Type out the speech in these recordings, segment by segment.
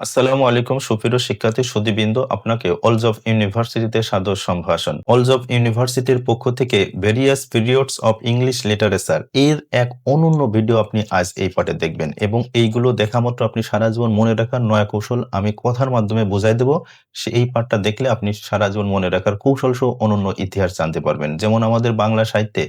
আসসালামু আলাইকুম সুপ্রিয় শিক্ষার্থী সুদীবৃন্দ আপনাকে অলজ অফ ইউনিভার্সিটিতে সাদর সম্ভাষণ। অলজ অফ ইউনিভার্সিটির পক্ষ থেকে various periods of English literature এর এক অনন্য ভিডিও আপনি আজ এই পাঠে দেখবেন এবং এইগুলো দেখা মাত্র আপনি সারা জীবন মনে রাখার নয়া কৌশল আমি কথার মাধ্যমে বোঝাই দেব। সে এই পাঠটা দেখলে আপনি সারা জীবন মনে রাখার কৌশল সহ অনন্য ইতিহাস জানতে পারবেন। যেমন আমাদের বাংলা সাহিত্যে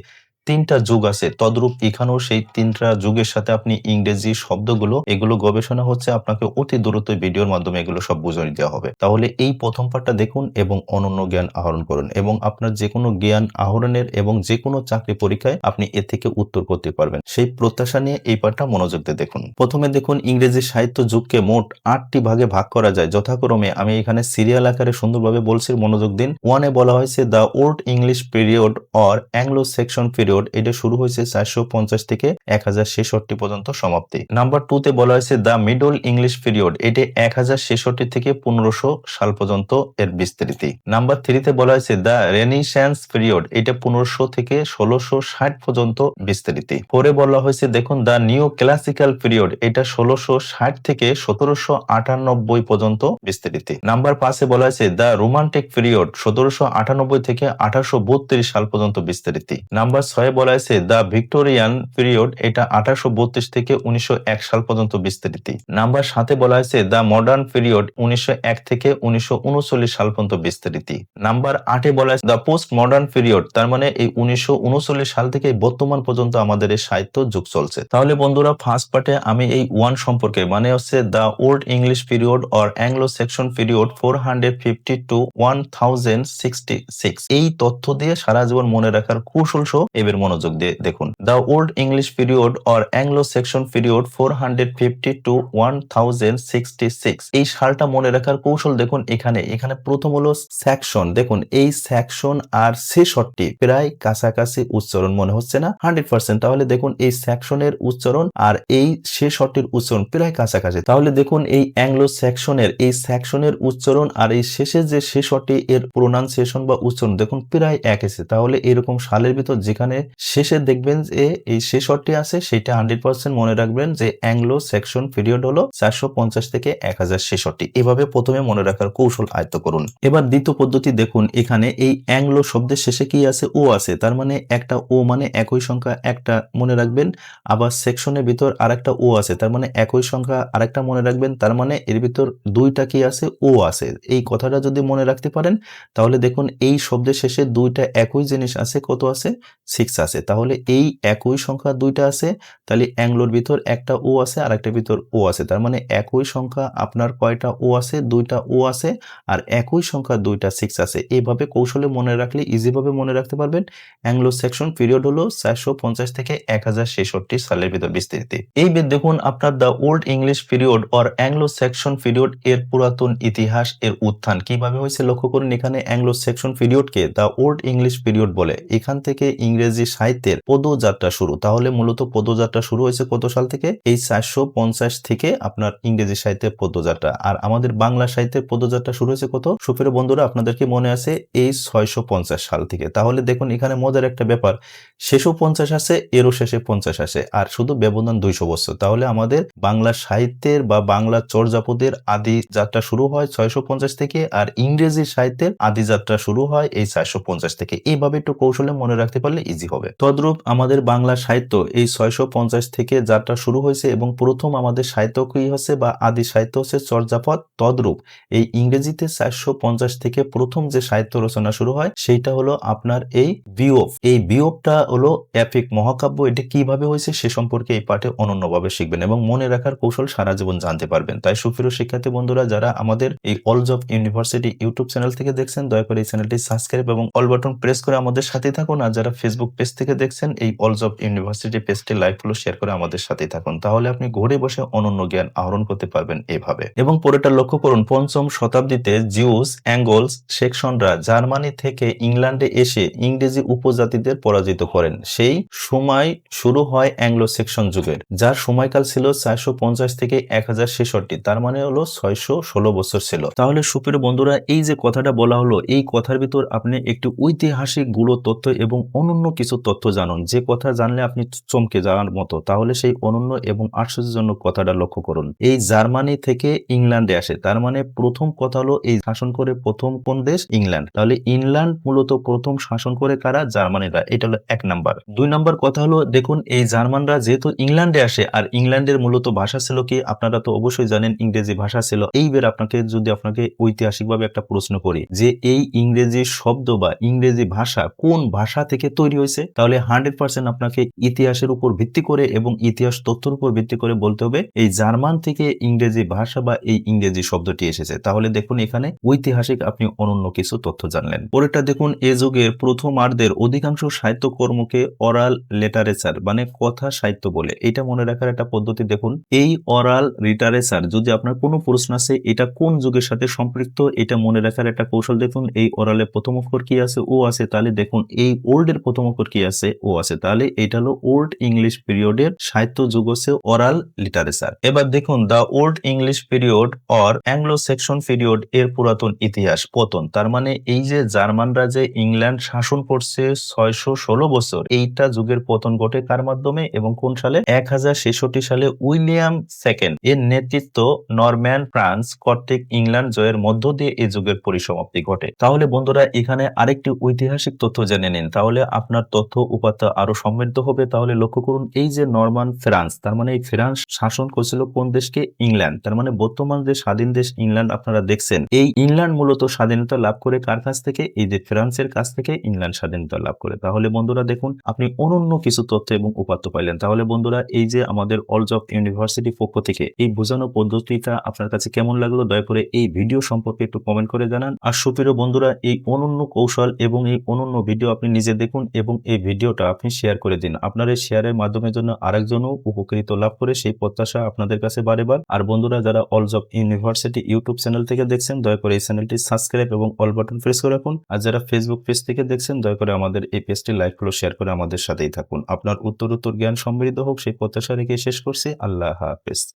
তিনটা যুগ আছে। তদ্রূপ এখানেও সেই তিনটা যুগের সাথে আপনি ইংরেজি শব্দগুলো, এগুলো গবেষণা হচ্ছে আপনাকে অতি দ্রুত ভিডিওর মাধ্যমে এগুলো সব বুঝিয়ে দেওয়া হবে। তাহলে এই প্রথম পার্টটা দেখুন এবং অনন্য জ্ঞান আহরণ করুন এবং আপনার যে কোনো জ্ঞান আহরণের এবং যে কোনো চাকরি পরীক্ষায় আপনি এ থেকে উত্তর করতে পারবেন। সেই প্রত্যাশা নিয়ে এই পার্টটা মনোযোগ দিয়ে দেখুন। প্রথমে দেখুন, ইংরেজি সাহিত্য যুগকে মোট আটটি ভাগে ভাগ করা যায়। যথাক্রমে আমি এখানে সিরিয়াল আকারে সুন্দরভাবে বলছি, মনোযোগ দিন। ওয়ানে বলা হয়েছে, the old English period or Anglo Saxon period এটা শুরু হয়েছে চারশো পঞ্চাশ থেকে এক হাজার ছেষট্টি পর্যন্ত সমাপ্তি। নাম্বার টু তে বলা হয়েছে দ্য মিডল ইংলিশ পিরিয়ড এটি এক হাজার ছেষট্টি থেকে পনেরোশো সাল পর্যন্ত এর বিস্তৃতি। নাম্বার থ্রিতে বলা হয়েছে দ্য রেনিস্যান্স পিরিয়ড এটা পনেরোশো থেকে ষোলোশো ষাট পর্যন্ত বিস্তৃতি। পরে বলা হয়েছে, দেখুন দ্য নিউ ক্লাসিক্যাল পিরিয়ড এটা ষোলোশো ষাট থেকে সতেরোশো আটানব্বই পর্যন্ত বিস্তৃতি। নাম্বার পাঁচে বলা হয়েছে দ্য রোমান্টিক পিরিয়ড সতেরোশো আটানব্বই থেকে আঠারোশো বত্রিশ সাল পর্যন্ত বিস্তৃতি। নাম্বার ছয়ে বলা হয়েছে, দ্য ভিক্টোরিয়ান পিরিয়ড এটা আঠারোশো বত্রিশ থেকে উনিশশো এক সাল পর্যন্ত বিস্তৃতি। নাম্বার সাথে বলা হয়েছে, দ্য মডার্ন পিরিয়ড উনিশশো এক থেকে উনিশশো উনচল্লিশ সাল পর্যন্ত বিস্তৃতি। নাম্বার আটে বলা হয়েছে, দ্য পোস্ট মডার্ন পিরিয়ড তার মানে এই উনিশশো উনচল্লিশ সাল থেকে বর্তমান পর্যন্ত আমাদের এই সাহিত্য যুগ চলছে। তাহলে বন্ধুরা ফার্স্ট পার্টে আমি এই ওয়ান সম্পর্কে মানে হচ্ছে the old English period or Anglo Saxon period four hundred fifty to one thousand sixty six এই তথ্য দিয়ে সারা জীবন মনে রাখার কৌশল সহ এবার মনোযোগ দিয়ে দেখুন। The old English period or Anglo Saxon period four hundred fifty to one thousand sixty six এই সালটা মনে রাখার কৌশল দেখুন এখানে। এখানে প্রথম হলো সেকশন দেখুন, এই সেকশন আর ছেষট্টি প্রায় কাছাকাছি উচ্চারণ মনে হচ্ছে না। হান্ড্রেড পার্সেন্ট তাহলে দেখুন, এই সেকশনের উচ্চারণ আর এই ছেষট্টির উচ্চারণ প্রায় কাছাকাছি। তাহলে দেখুন, এই অ্যাংলো সেকশনের এই সেকশনের উচ্চারণ আর এই শেষে যে ছেষট্টি এর প্রোনাউন্সিয়েশন বা উচ্চারণ দেখুন, প্রায় এক এসে তাহলে এরকম সালের ভিতর যেখানে শেষে দেখবেন যে এই ছেষট্টি আছে, সেটা হান্ড্রেড পার্সেন্ট মনে রাখবেন যে অ্যাংলো সেকশন পিরিয়ড হলো চারশো পঞ্চাশ থেকে এক হাজার ছেষট্টি এভাবে প্রথমে মনে রাখার কৌশল আয়ত্ত করুন। এবার দ্বিতীয় পদ্ধতি দেখুন, এখানে এই অ্যাংলো শব্দের শেষে কি আছে? ও আছে, তার মানে একটা ও মানে একই সংখ্যা একটা মনে রাখবেন, আবার সেকশনের ভিতর আরেকটা ও আছে, তার মানে একই সংখ্যা আরেকটা মনে রাখবেন, তার মানে এর ভিতর দুইটা কি আছে? ও আছে। এই কথাটা যদি মনে রাখতে পারেন, তাহলে দেখুন এই শব্দের শেষে দুইটা একই জিনিস আছে, কত আছে? সিক্স আছে, তাহলে এই একই সংখ্যা দুইটা আছে, তাহলে অ্যাংলোর ভিতর একটা ও আছে আর একটা ভিতর ও আছে, তার মানে একই সংখ্যা আপনার কয়টা ও আছে, দুইটা ও আছে, আর একই সংখ্যা দুইটা সিক্স আছে। এইভাবে কৌশলে মনে রাখলে ইজিভাবে মনে রাখতে পারবেন। অ্যাংলো সেকশন পিরিয়ড হলো চারশো পঞ্চাশ থেকে এক হাজার ছেষট্টি সালের ভিতর বিস্তৃতি এই দেখুন, আপনার the old English period or Anglo Saxon period এর পুরাতন ইতিহাস এর উত্থান কীভাবে হয়েছে লক্ষ্য করুন। এখানে অ্যাংলো সেকশন পিরিয়ডকে দ্য ওল্ড ইংলিশ পিরিয়ড বলে। এখান থেকে ইংরেজি সাহিত্যের পদযাত্রা শুরু। তাহলে মূলত পদযাত্রা শুরু হয়েছে কত সাল থেকে? এই চারশো পঞ্চাশ থেকে আপনার ইংরেজি সাহিত্যের পদযাত্রা। আর আমাদের বাংলা সাহিত্যের পদযাত্রা শুরু হয়েছে কত? সুপের বন্ধুরা, আপনাদেরকে মনে আছে এই ছয়শো পঞ্চাশ সাল থেকে। তাহলে দেখুন, এখানে মজার একটা ব্যাপার। শেষও পঞ্চাশ আছে, এরও শেষে পঞ্চাশ আসে। আর শুধু ব্যবধান দুইশো বছর। তাহলে আমাদের বাংলা সাহিত্যের বা বাংলা চর্যাপদের আদি যাত্রা শুরু হয় ছয়শো পঞ্চাশ থেকে, আর ইংরেজি সাহিত্যের আদি যাত্রা শুরু হয় এই চারশো পঞ্চাশ থেকে। এইভাবে একটু কৌশলে মনে রাখতে পারলে ইজি হবে। তদ্রূপ আমাদের বাংলা সাহিত্য এই ছয়শো পঞ্চাশ থেকে যাত্রা শুরু হয়েছে এবং প্রথম আমাদের সাহিত্য কি হচ্ছে বা আদি সাহিত্য হচ্ছে চর্যাপদ। তদ্রূপ এই ইংরেজিতে চারশো পঞ্চাশ থেকে প্রথম যে সাহিত্য রচনা শুরু হয়, সেইটা হলো আপনার এই বিয়োগ এই বিয়োগটা হলো এপিক মহাকাব্য। এটি কীভাবে হয়েছে সে সম্পর্কে এই পাঠে অনন্যভাবে শিখবেন এবং মনে রাখার কৌশল সারা জীবন জানতে পারবেন। তাই সুপ্রিয় শিক্ষার্থী বন্ধুরা, যারা আমাদের এই অলজ অফ ইউনিভার্সিটি ইউটিউব চ্যানেল থেকে দেখছেন, দয়া করে এই চ্যানেলটি সাবস্ক্রাইব এবং অল বাটন প্রেস করে আমাদের সাথে থাকুন। আর যারা ফেসবুক পেজ থেকে দেখছেন, এই অলজ অফ ইউনিভার্সিটি পেজটি লাইক ফলো শেয়ার করে আমাদের সাথে থাকুন। তাহলে আপনি ঘরে বসে অনন্য জ্ঞান আহরণ করতে পারবেন এভাবে। এবং পরেটা লক্ষ্য করুন, পঞ্চম শতাব্দীতে জিউস অ্যাঙ্গলস সেকশনরা জার্মানি থেকে ইংল্যান্ডে এসে ইংরেজি উপজাতিদের পরাজিত করেন। সেই সময় শুরু হয় অ্যাংলো সেকশন যুগের, যার সময়কাল ছিল চারশো পঞ্চাশ থেকে এক হাজার ছেষট্টি, তার মানে হলো ছয়শো ষোলো বছর ছিল। তাহলে সুপ্রিয় বন্ধুরা, এই যে কথাটা বলা হলো, এই কথার ভিতর আপনি একটি ঐতিহাসিকগুলো, তথ্য এবং অনন্য কিছু কিছু তথ্য জানুন। যে কথা জানলে আপনি চমকে যাওয়ার মতো, তাহলে সেই অনন্য এবং আশ্চর্যজনক কথাটা লক্ষ্য করুন। এই জার্মানি থেকে ইংল্যান্ডে আসে। তার মানে প্রথম কথা হলো এই শাসন করে প্রথম কোন দেশ? ইংল্যান্ড। তাহলে ইংল্যান্ড মূলত প্রথম শাসন করে কারা? জার্মানিরা। এটা হলো এক নাম্বার। দুই নাম্বার কথা হলো, দেখুন, এই জার্মানরা যেহেতু ইংল্যান্ডে আসে, আর ইংল্যান্ডের মূলত ভাষা ছিল কি? আপনারা তো অবশ্যই জানেন, ইংরেজি ভাষা ছিল। এইবার আপনাকে, যদি আপনাকে ঐতিহাসিকভাবে একটা প্রশ্ন করি, যে এই ইংরেজি শব্দ বা ইংরেজি ভাষা কোন ভাষা থেকে তৈরি হয়েছে? তাহলে হান্ড্রেড পার্সেন্ট আপনাকে ইতিহাসের উপর ভিত্তি করে এবং ইতিহাস তথ্যের উপর ভিত্তি করে বলতে হবে, এই জার্মান থেকে ইংরেজি ভাষা বা এই ইংরেজি শব্দটি এসেছে। তাহলে দেখুন এখানে ঐতিহাসিক আপনি অনন্য কিছু তথ্য জানলেন। পরেরটা দেখুন, এ যুগের প্রথমার্ধের অধিকাংশ সাহিত্যকর্মকে অরাল লিটারেচার মানে কথা সাহিত্য বলে। এটা মনে রাখার একটা পদ্ধতি দেখুন, এই অরাল লিটারেচার যদি আপনার কোনো প্রশ্ন আছে এটা কোন যুগের সাথে সম্পৃক্ত, এটা মনে রাখার একটা কৌশল দেখুন, এই অরালের প্রথম অক্ষর কি আছে, ও আছে, তাহলে দেখুন, এই ওল্ড এর প্রথম অক্ষর কি আছে? ও আছে। তাহলে এটা হলো ওল্ড ইংলিশ পিরিয়ডের সাহিত্য যুগ হচ্ছে অরাল লিটারেচার এবার দেখুন the old English period or Anglo Saxon period এর পুরাতন ইতিহাস, পতন। তার মানে এই যে জার্মানরা যে ইংল্যান্ড শাসন করছে ছয়শো ষোলো বছর, এইটা যুগের পতন ঘটে কার মাধ্যমে এবং কোন সালে? এক হাজার ছেষট্টি সালে উইলিয়াম সেকেন্ড। এর নেতৃত্ব নরম্যান ফ্রান্স কর্তৃক ইংল্যান্ড জয়ের মধ্য দিয়ে এই যুগের পরিসমাপ্তি ঘটে। তাহলে বন্ধুরা, এখানে আরেকটি ঐতিহাসিক তথ্য জেনে নিন। তাহলে আপনার তথ্য উপাত্ত আরও সমৃদ্ধ হবে, তাহলে লক্ষ্য করুন এই যে নরমান ফ্রান্স, তার মানে এই ফ্রান্স শাসন করছিল কোন দেশকে? ইংল্যান্ড। তার মানে বর্তমান যে স্বাধীন দেশ ইংল্যান্ড আপনারা দেখছেন, এই ইংল্যান্ড মূলত স্বাধীনতা লাভ করে কার কাছ থেকে? এই যে ফ্রান্সের কাছ থেকে ইংল্যান্ড স্বাধীনতা লাভ করে। তাহলে বন্ধুরা দেখুন, আপনি অনন্য কিছু তথ্য এবং উপাত্ত পাইলেন। তাহলে বন্ধুরা এই যে আমাদের অলজ অফ ইউনিভার্সিটি পক্ষ থেকে এই বোঝানো পদ্ধতিটা আপনার কাছে কেমন লাগল, দয়া করে এই ভিডিও সম্পর্কে একটু কমেন্ট করে জানান। আর সুপ্রিয় বন্ধুরা, এই অনন্য কৌশল এবং এই অনন্য ভিডিও আপনি নিজে দেখুন এবং এই ভিডিওটা আপনি শেয়ার করে দিন। আপনার এই শেয়ারের মাধ্যমে জন্য আরেকজনও উপকৃত লাভ করে সেই প্রত্যাশা আপনাদের কাছে বারেবার আর বন্ধুরা, যারা অলজ অফ ইউনিভার্সিটি ইউটিউব চ্যানেল থেকে দেখছেন, দয়া করে এই চ্যানেলটি সাবস্ক্রাইব এবং অল বাটন প্রেস করে রাখুন। আর যারা ফেসবুক পেজ থেকে দেখছেন, দয়া করে আমাদের এই পেজটি লাইক ফলো শেয়ার করে আমাদের সাথেই থাকুন। আপনার উত্তর উত্তর জ্ঞান সমৃদ্ধ হোক, সেই প্রত্যাশা রেখে শেষ করছি। আল্লাহ হাফেজ।